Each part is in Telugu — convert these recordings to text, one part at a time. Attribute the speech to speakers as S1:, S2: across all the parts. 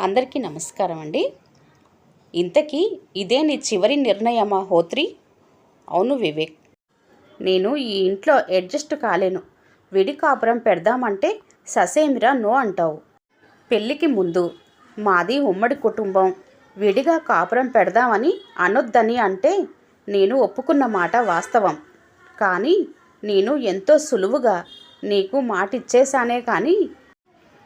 S1: అందరికీ నమస్కారం అండి. ఇంతకీ ఇదే నీ చివరి నిర్ణయమా హోత్రి? అవును వివేక్. నేను ఈ ఇంట్లో అడ్జస్ట్ కాలేను. విడి కాపురం పెడదామంటే ససేమిరా నో అంటావు. పెళ్ళికి ముందు మాది ఉమ్మడి కుటుంబం. విడిగా కాపురం పెడదామని అనొద్దని అంటే నేను ఒప్పుకున్న మాట వాస్తవం. కానీ నేను ఎంతో సులువుగా నీకు మాటిచ్చేశానే కానీ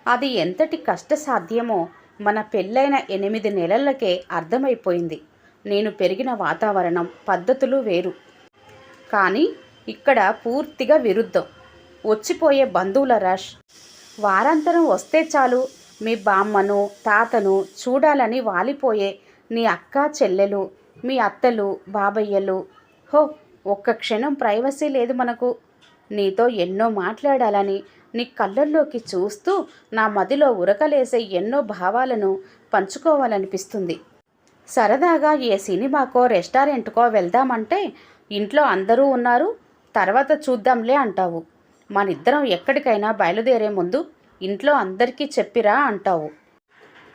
S1: అది ఎంతటి కష్టసాధ్యమో మన పెళ్ళైన ఎనిమిది నెలలకే అర్థమైపోయింది. నేను పెరిగిన వాతావరణం పద్ధతులు వేరు. కానీ ఇక్కడ పూర్తిగా విరుద్ధం. వచ్చిపోయే బంధువుల రష్. వారాంతరం వస్తే చాలు. మీ బామ్మను తాతను చూడాలని వాలిపోయే నీ అక్క చెల్లెలు మీ అత్తలు బాబయ్యలు. హో ఒక్క క్షణం ప్రైవసీ లేదు మనకు. నీతో ఎన్నో మాట్లాడాలని నీ కళ్ళల్లోకి చూస్తూ నా మదిలో ఉరకలేసే ఎన్నో భావాలను పంచుకోవాలనిపిస్తుంది. సరదాగా ఏ సినిమాకో రెస్టారెంట్కో వెళ్దామంటే ఇంట్లో అందరూ ఉన్నారు. తర్వాత చూద్దాంలే అంటావు. మనిద్దరం ఎక్కడికైనా బయలుదేరే ముందు ఇంట్లో అందరికీ చెప్పిరా అంటావు.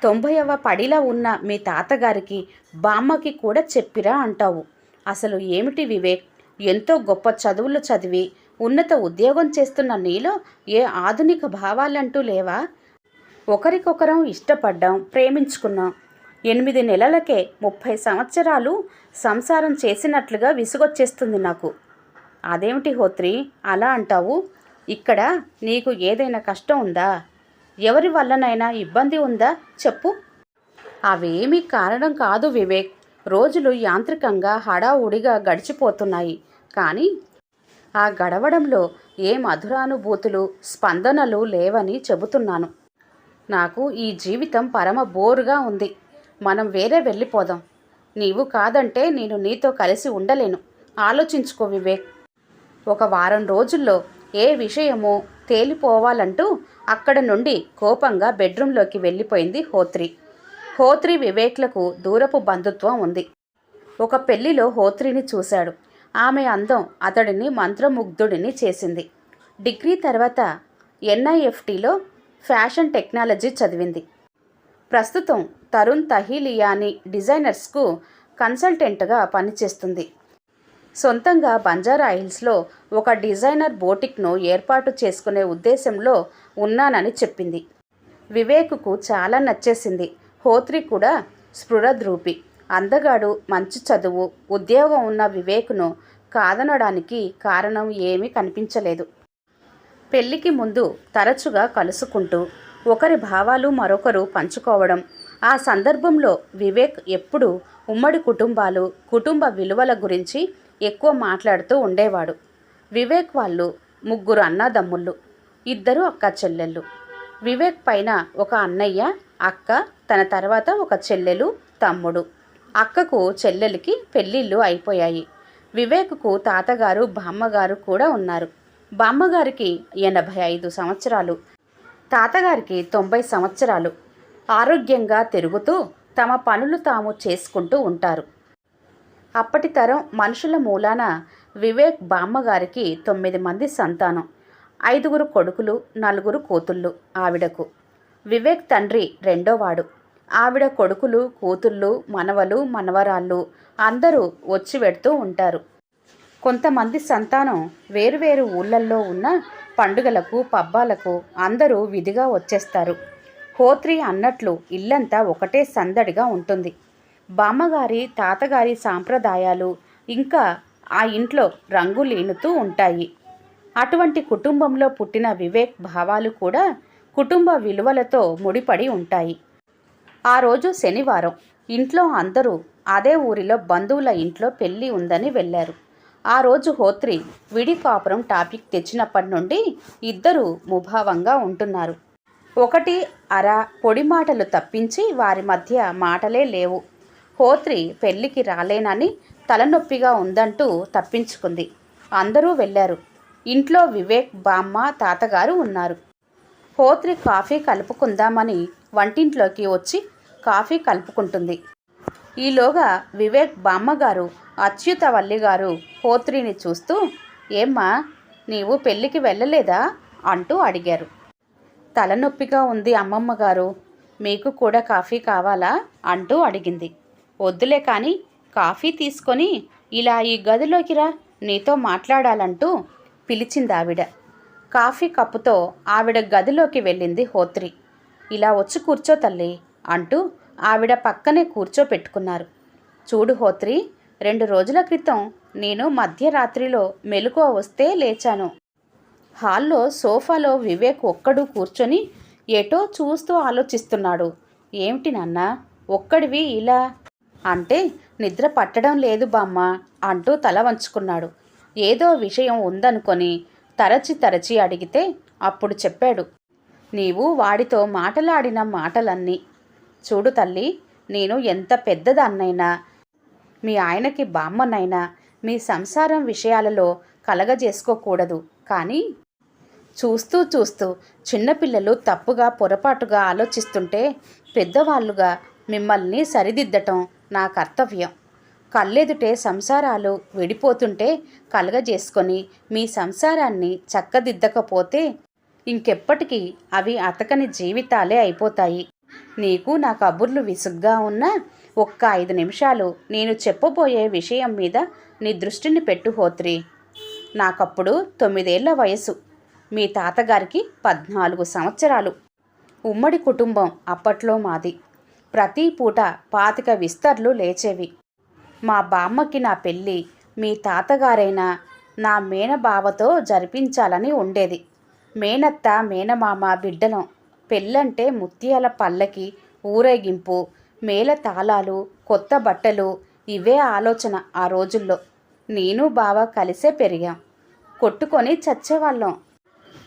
S1: తొంభైవ పడిలా ఉన్న మీ తాతగారికి బామ్మకి కూడా చెప్పిరా అంటావు. అసలు ఏమిటి వివేక్? ఎంతో గొప్ప చదువులు చదివి ఉన్నత ఉద్యోగం చేస్తున్న నీలో ఏ ఆధునిక భావాలంటూ లేవా? ఒకరికొకరం ఇష్టపడ్డాం ప్రేమించుకున్నాం. ఎనిమిది నెలలకే ముప్పై సంవత్సరాలు సంసారం చేసినట్లుగా విసుగొచ్చేస్తుంది నాకు. అదేమిటి హోత్రి అలా అంటావు? ఇక్కడ నీకు ఏదైనా కష్టం ఉందా? ఎవరి వల్లనైనా ఇబ్బంది ఉందా? చెప్పు. అవేమీ కారణం కాదు వివేక్. రోజులు యాంత్రికంగా హడావుడిగా గడిచిపోతున్నాయి. కానీ ఆ గడవడంలో ఏ మధురానుభూతులు స్పందనలు లేవని చెబుతున్నాను. నాకు ఈ జీవితం పరమ బోరుగా ఉంది. మనం వేరే వెళ్ళిపోదాం. నీవు కాదంటే నేను నీతో కలిసి ఉండలేను. ఆలోచించుకో వివేక్. ఒక వారం రోజుల్లో ఏ విషయమో తేలిపోవాలంటూ అక్కడ నుండి కోపంగా బెడ్రూంలోకి వెళ్ళిపోయింది హోత్రి. హోత్రి వివేక్లకు దూరపు బంధుత్వం ఉంది. ఒక పెళ్ళిలో హోత్రిని చూశాడు. ఆమె అందం అతడిని మంత్రముగ్ధుడిని చేసింది. డిగ్రీ తర్వాత ఎన్ఐఎఫ్టీలో ఫ్యాషన్ టెక్నాలజీ చదివింది. ప్రస్తుతం తరుణ్ తహీలియాని డిజైనర్స్కు కన్సల్టెంట్గా పనిచేస్తుంది. సొంతంగా బంజారా హిల్స్లో ఒక డిజైనర్ బోటిక్ను ఏర్పాటు చేసుకునే ఉద్దేశంలో ఉన్నానని చెప్పింది. వివేకుకు చాలా నచ్చేసింది. హోత్రి కూడా స్పృహద్రూపి అందగాడు మంచి చదువు ఉద్యోగం ఉన్న వివేక్ను కాదనడానికి కారణం ఏమీ కనిపించలేదు. పెళ్ళికి ముందు తరచుగా కలుసుకుంటూ ఒకరి భావాలు మరొకరు పంచుకోవడం ఆ సందర్భంలో వివేక్ ఎప్పుడూ ఉమ్మడి కుటుంబాలు కుటుంబ విలువల గురించి ఎక్కువ మాట్లాడుతూ ఉండేవాడు. వివేక్ వాళ్ళు ముగ్గురు అన్నదమ్ముళ్ళు ఇద్దరు అక్క చెల్లెళ్ళు. వివేక్ పైన ఒక అన్నయ్య అక్క తన తర్వాత ఒక చెల్లెలు తమ్ముడు. అక్కకు చెల్లెలికి పెళ్ళిళ్ళు అయిపోయాయి. వివేక్కు తాతగారు బామ్మగారు కూడా ఉన్నారు. బామ్మగారికి ఎనభై ఐదు సంవత్సరాలు. తాతగారికి తొంభై సంవత్సరాలు. ఆరోగ్యంగా తిరుగుతూ తమ పనులు తాము చేసుకుంటూ ఉంటారు. అప్పటి తరం మనుషుల మూలాన వివేక్ బామ్మగారికి తొమ్మిది మంది సంతానం. ఐదుగురు కొడుకులు నలుగురు కూతుళ్ళు ఆవిడకు. వివేక్ తండ్రి రెండోవాడు. ఆవిడ కొడుకులు కూతుళ్ళు మనవలు మనవరాళ్ళు అందరూ వచ్చి వెడుతూ ఉంటారు. కొంతమంది సంతానం వేరువేరు ఊళ్ళల్లో ఉన్న పండుగలకు పబ్బాలకు అందరూ విధిగా వచ్చేస్తారు. హోత్రి అన్నట్లు ఇల్లంతా ఒకటే సందడిగా ఉంటుంది. బామ్మగారి తాతగారి సాంప్రదాయాలు ఇంకా ఆ ఇంట్లో రంగులీనుతూ ఉంటాయి. అటువంటి కుటుంబంలో పుట్టిన వివేక్ భావాలు కూడా కుటుంబ విలువలతో ముడిపడి ఉంటాయి. ఆ రోజు శనివారం. ఇంట్లో అందరూ అదే ఊరిలో బంధువుల ఇంట్లో పెళ్ళి ఉందని వెళ్ళారు. ఆ రోజు హోత్రి విడి కాపురం టాపిక్ తెచ్చినప్పటి నుండి ఇద్దరు ముభావంగా ఉంటున్నారు. ఒకటి అర పొడి మాటలు తప్పించి వారి మధ్య మాటలే లేవు. హోత్రి పెళ్ళికి రాలేనని తలనొప్పిగా ఉందంటూ తప్పించుకుంది. అందరూ వెళ్ళారు. ఇంట్లో వివేక్ బామ్మ తాతగారు ఉన్నారు. హోత్రి కాఫీ కలుపుకుందామని వంటింట్లోకి వచ్చి కాఫీ కలుపుకుంటుంది. ఈలోగా వివేక్ బామ్మగారు అచ్యుత గారు హోత్రిని చూస్తూ ఏమ్మా నీవు పెళ్ళికి వెళ్ళలేదా? అంటూ అడిగారు. తలనొప్పిగా ఉంది అమ్మమ్మ గారు మీకు కూడా కాఫీ కావాలా? అంటూ అడిగింది. వద్దులే కానీ కాఫీ తీసుకొని ఇలా ఈ గదిలోకి రా నీతో మాట్లాడాలంటూ పిలిచింది ఆవిడ కాఫీ కప్పుతో ఆవిడ గదిలోకి వెళ్ళింది హోత్రి. ఇలా వచ్చి కూర్చో తల్లి అంటూ ఆవిడ పక్కనే కూర్చోపెట్టుకున్నారు. చూడు హోత్రి రెండు రోజుల క్రితం నేను మధ్యరాత్రిలో మెలకువ వస్తే లేచాను. హాల్లో సోఫాలో వివేక్ ఒక్కడు కూర్చొని ఎటో చూస్తూ ఆలోచిస్తున్నాడు. ఏమిటి నాన్న ఒక్కడివి ఇలా? అంటే నిద్ర పట్టడం లేదు బామ్మ అంటూ తల వంచుకున్నాడు. ఏదో విషయం ఉందనుకొని తరచి తరచి అడిగితే అప్పుడు చెప్పాడు. నీవు వాడితో మాటలాడిన మాటలన్నీ. చూడు తల్లి నేను ఎంత పెద్దదాన్నైనా మీ ఆయనకి బామ్మనైనా మీ సంసారం విషయాలలో కలగజేసుకోకూడదు. కానీ చూస్తూ చూస్తూ చిన్నపిల్లలు తప్పుగా పొరపాటుగా ఆలోచిస్తుంటే పెద్దవాళ్ళుగా మిమ్మల్ని సరిదిద్దటం నా కర్తవ్యం. కళ్ళెదుటే సంసారాలు విడిపోతుంటే కలగజేసుకొని మీ సంసారాన్ని చక్కదిద్దకపోతే ఇంకెప్పటికీ అవి అతకని జీవితాలే అయిపోతాయి. నీకు నా కబుర్లు విసుగ్గా ఉన్నా ఒక్క ఐదు నిమిషాలు నేను చెప్పబోయే విషయం మీద నీ దృష్టిని పెట్టు హోత్రి. నాకప్పుడు తొమ్మిదేళ్ళ వయసు మీ తాతగారికి పద్నాలుగు సంవత్సరాలు. ఉమ్మడి కుటుంబం అప్పట్లో మాది. ప్రతి పూట పాతిక విస్తర్లు లేచేవి. మా బామ్మకి నా పెళ్ళి మీ తాతగారైన నా మేనబావతో జరిపించాలని ఉండేది. మేనత్త మేనమామ బిడ్డలం. పెళ్ళంటే ముత్యాల పల్లకి ఊరేగింపు మేల తాళాలు కొత్త బట్టలు ఇవే ఆలోచన ఆ రోజుల్లో. నేను బావ కలిసే పెరిగాం. కొట్టుకొని చచ్చేవాళ్ళం.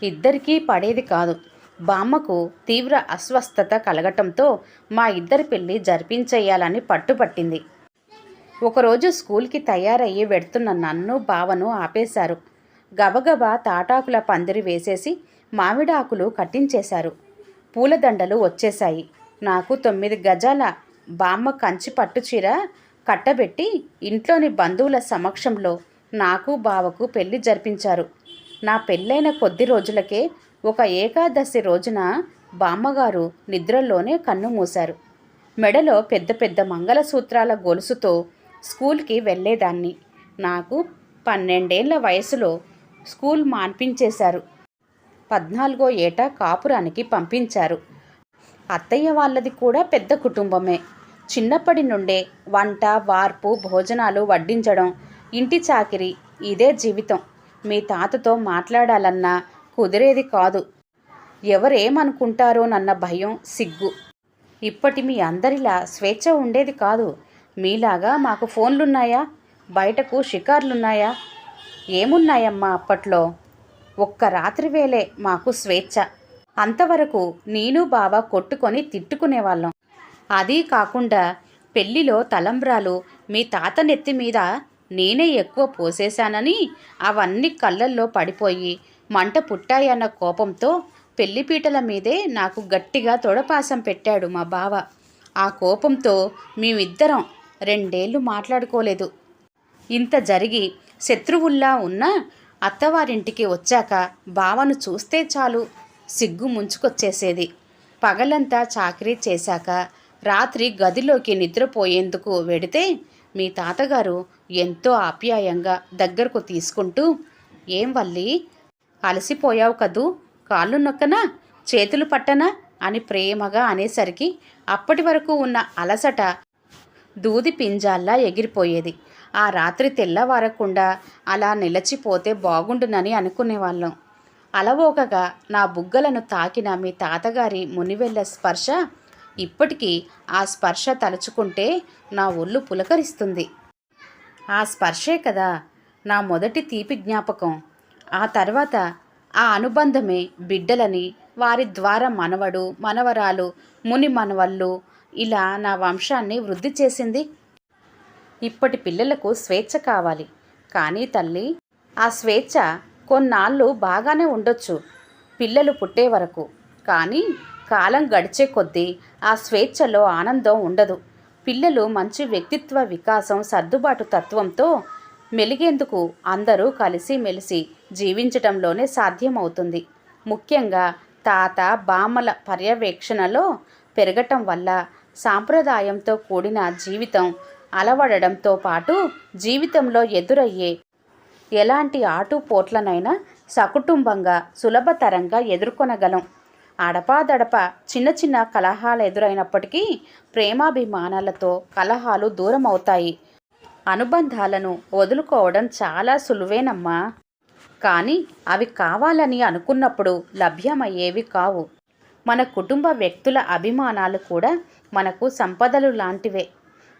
S1: ఇద్దరికీ పడేది కాదు. బామ్మకు తీవ్ర అస్వస్థత కలగటంతో మా ఇద్దరి పెళ్ళి జరిపించేయాలని పట్టుపట్టింది. ఒకరోజు స్కూల్కి తయారయ్యి వెడుతున్న నన్ను బావను ఆపేశారు. గబగబా తాటాకుల పందిరి వేసేసి మామిడాకులు కట్టించేశారు. పూలదండలు వచ్చేశాయి. నాకు తొమ్మిది గజాల బామ్మ కంచి పట్టుచీర కట్టబెట్టి ఇంట్లోని బంధువుల సమక్షంలో నాకు బావకు పెళ్ళి జరిపించారు. నా పెళ్ళైన కొద్ది రోజులకే ఒక ఏకాదశి రోజున బామ్మగారు నిద్రలోనే కన్ను మూశారు. మెడలో పెద్ద పెద్ద మంగళసూత్రాల గొలుసుతో స్కూల్కి వెళ్ళేదాన్ని. నాకు పన్నెండేళ్ళ వయసులో స్కూల్ మాన్పించేశారు. పద్నాలుగో ఏట కాపురానికి పంపించారు. అత్తయ్య వాళ్ళది కూడా పెద్ద కుటుంబమే. చిన్నప్పటి నుండే వంట వార్పు భోజనాలు వడ్డించడం ఇంటి చాకిరి ఇదే జీవితం. మీ తాతతో మాట్లాడాలన్నా కుదిరేది కాదు. ఎవరేమనుకుంటారోనన్న భయం సిగ్గు. ఇప్పటి మీ అందరిలా స్వేచ్ఛ ఉండేది కాదు. మీలాగా మాకు ఫోన్లున్నాయా? బయటకు షికార్లున్నాయా? ఏమున్నాయమ్మా అప్పట్లో? ఒక్క రాత్రి వేలే మాకు స్వేచ్ఛ. అంతవరకు నేను బావ కొట్టుకొని తిట్టుకునేవాళ్ళం. అదీ కాకుండా పెళ్ళిలో తలంబ్రాలు మీ తాత నెత్తి మీద నేనే ఎక్కువ పోసేశానని అవన్నీ కళ్ళల్లో పడిపోయి మంట పుట్టాయన్న కోపంతో పెళ్ళిపీటల మీదే నాకు గట్టిగా తొడపాసం పెట్టాడు మా బావ. ఆ కోపంతో మేమిద్దరం రెండేళ్ళు మాట్లాడుకోలేదు. ఇంత జరిగి శత్రువుల్లా ఉన్న అత్తవారింటికి వచ్చాక బావను చూస్తే చాలు సిగ్గు ముంచుకొచ్చేసేది. పగలంతా చాకరీ చేశాక రాత్రి గదిలోకి నిద్రపోయేందుకు వెడితే మీ తాతగారు ఎంతో ఆప్యాయంగా దగ్గరకు తీసుకుంటూ ఏం వల్లి అలసిపోయావు కదూ? కాళ్ళు నొక్కనా? చేతులు పట్టనా? అని ప్రేమగా అనేసరికి అప్పటి వరకు ఉన్న అలసట దూది పింజాల్లా ఎగిరిపోయేది. ఆ రాత్రి తెల్లవారకుండా అలా నిలచిపోతే బాగుండునని అనుకునేవాళ్ళం. అలవోకగా నా బుగ్గలను తాకిన మీ తాతగారి మునివెళ్ళ స్పర్శ ఇప్పటికీ ఆ స్పర్శ తలుచుకుంటే నా ఒళ్ళు పులకరిస్తుంది. ఆ స్పర్శే కదా నా మొదటి తీపి జ్ఞాపకం. ఆ తర్వాత ఆ అనుబంధమే బిడ్డలని వారి ద్వారా మనవడు మనవరాలు ముని మనవళ్ళు ఇలా నా వంశాన్ని వృద్ధి చేసింది ఇప్పటి పిల్లలకు స్వేచ్ఛ కావాలి. కానీ తల్లి ఆ స్వేచ్ఛ కొన్నాళ్ళు బాగానే ఉండొచ్చు. పిల్లలు పుట్టే వరకు. కానీ కాలం గడిచే కొద్దీ ఆ స్వేచ్ఛలో ఆనందం ఉండదు. పిల్లలు మంచి వ్యక్తిత్వ వికాసం సర్దుబాటు తత్వంతో మెలిగేందుకు అందరూ కలిసి మెలిసి జీవించటంలోనే సాధ్యమవుతుంది. ముఖ్యంగా తాత బామ్మల పర్యవేక్షణలో పెరగటం వల్ల సాంప్రదాయంతో కూడిన జీవితం అలవడడంతో పాటు జీవితంలో ఎదురయ్యే ఎలాంటి ఆటుపోట్లనైనా సకుటుంబంగా సులభతరంగా ఎదుర్కొనగలం. అడపాదడప చిన్న చిన్న కలహాలు ఎదురైనప్పటికీ ప్రేమాభిమానాలతో కలహాలు దూరం అవుతాయి అనుబంధాలను వదులుకోవడం చాలా సులువేనమ్మా. కానీ అవి కావాలని అనుకున్నప్పుడు లభ్యమయ్యేవి కావు. మన కుటుంబ వ్యక్తుల అభిమానాలు కూడా మనకు సంపదలు లాంటివే.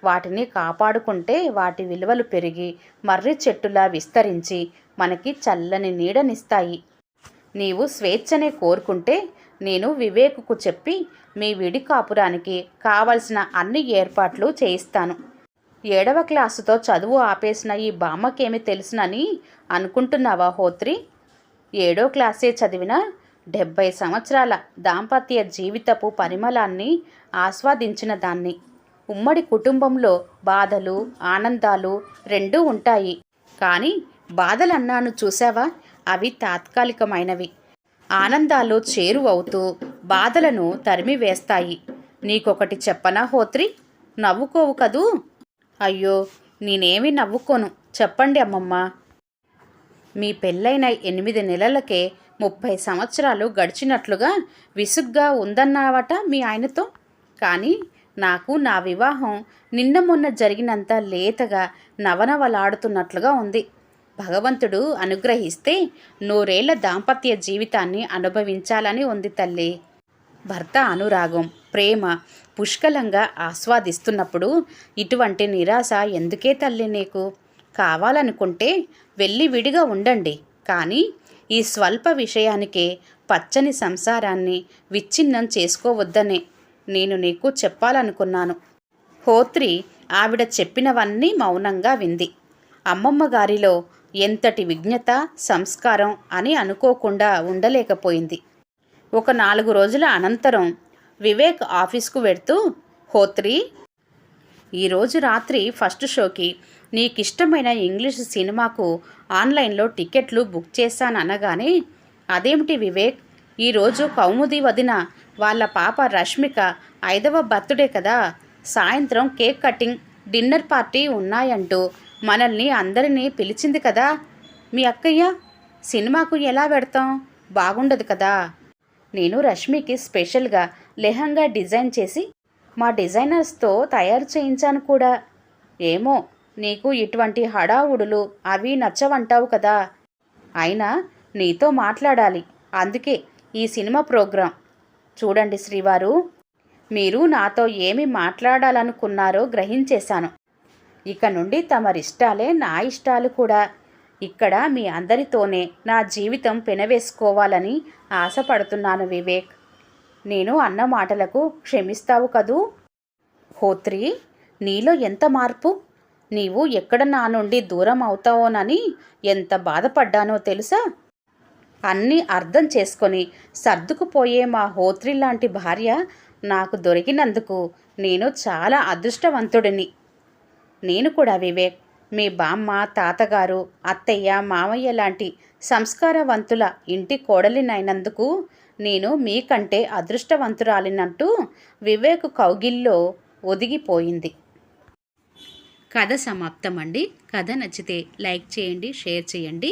S1: వాటిని కాపాడుకుంటే వాటి విలువలు పెరిగి మర్రి చెట్టులా విస్తరించి మనకి చల్లని నీడనిస్తాయి. నీవు స్వేచ్ఛనే కోరుకుంటే నేను వివేకుకు చెప్పి మీ విడి కాపురానికి కావలసిన అన్ని ఏర్పాట్లు చేయిస్తాను. ఏడవ క్లాసుతో చదువు ఆపేసిన ఈ బామ్మకేమి తెలుసునని అనుకుంటున్నావా హోత్రి? ఏడో క్లాసే చదివిన డెబ్భై సంవత్సరాల దాంపత్య జీవితపు పరిమళాన్ని ఆస్వాదించిన దాన్ని. ఉమ్మడి కుటుంబంలో బాధలు ఆనందాలు రెండూ ఉంటాయి. కానీ బాధలన్నాను చూసావా అవి తాత్కాలికమైనవి. ఆనందాలు చేరువవుతూ బాధలను తరిమివేస్తాయి. నీకొకటి చెప్పనా హోత్రి? నవ్వుకోవు కదూ? అయ్యో నేనేమి నవ్వుకోను. చెప్పండి అమ్మమ్మ. మీ పెళ్ళైన ఎనిమిది నెలలకే ముప్పై సంవత్సరాలు గడిచినట్లుగా విసుగ్గా ఉందన్నావట మీ ఆయనతో. కానీ నాకు నా వివాహం నిన్న మొన్న జరిగినంత లేతగా నవనవలాడుతున్నట్లుగా ఉంది. భగవంతుడు అనుగ్రహిస్తే నూరేళ్ళ దాంపత్య జీవితాన్ని అనుభవించాలని ఉంది తల్లి. భర్త అనురాగం ప్రేమ పుష్కలంగా ఆస్వాదిస్తున్నప్పుడు ఇటువంటి నిరాశ ఎందుకే తల్లి నీకు? కావాలనుకుంటే వెళ్ళి విడిగా ఉండండి. కానీ ఈ స్వల్ప విషయానికే పచ్చని సంసారాన్ని విచ్ఛిన్నం చేసుకోవద్దనే నేను నీకు చెప్పాలనుకున్నాను. హోత్రి ఆవిడ చెప్పినవన్నీ మౌనంగా వింది. అమ్మమ్మ గారిలో ఎంతటి విజ్ఞత సంస్కారం అని అనుకోకుండా ఉండలేకపోయింది. ఒక నాలుగు రోజుల అనంతరం వివేక్ ఆఫీస్కు వెడుతూ హోత్రి ఈరోజు రాత్రి ఫస్ట్ షోకి నీకిష్టమైన ఇంగ్లీష్ సినిమాకు ఆన్లైన్లో టికెట్లు బుక్ చేశాననగానే అదేమిటి వివేక్? ఈరోజు కౌముది వదిన వాళ్ళ పాప రష్మిక ఐదవ బర్త్డే కదా. సాయంత్రం కేక్ కటింగ్ డిన్నర్ పార్టీ ఉన్నాయంటూ మనల్ని అందరినీ పిలిచింది కదా. మీ అక్కయ్య సినిమాకు ఎలా పెడతాం బాగుండదు కదా. నేను రష్మికి స్పెషల్గా లెహంగా డిజైన్ చేసి మా డిజైనర్స్తో తయారు చేయించాను కూడా. ఏమో నీకు ఇటువంటి హడావుడులు అవి నచ్చవంటావు కదా. అయినా నీతో మాట్లాడాలి. అందుకే ఈ సినిమా ప్రోగ్రాం. చూడండి శ్రీవారు. మీరు నాతో ఏమి మాట్లాడాలనుకున్నారో గ్రహించేశాను. ఇక నుండి తమరిష్టాలే నా ఇష్టాలు కూడా. ఇక్కడ మీ అందరితోనే నా జీవితం పెనవేసుకోవాలని ఆశపడుతున్నాను వివేక్. నేను అన్న మాటలకు క్షమిస్తావు కదూ? హోత్రి నీలో ఎంత మార్పు? నీవు ఎక్కడ నా నుండి దూరం అవుతావోనని ఎంత బాధపడ్డానో తెలుసా? అన్నీ అర్థం చేసుకొని సర్దుకుపోయే మా హోత్రి లాంటి భార్య నాకు దొరికినందుకు నేను చాలా అదృష్టవంతుడిని. నేను కూడా వివేక్ మీ బామ్మ తాతగారు అత్తయ్య మామయ్య లాంటి సంస్కారవంతుల ఇంటి కోడలినైనందుకు నేను మీకంటే అదృష్టవంతురాలినట్టు వివేక్ కౌగిల్లో ఒదిగిపోయింది. కథ సమాప్తం అండి కథ నచ్చితే లైక్ చేయండి షేర్ చేయండి.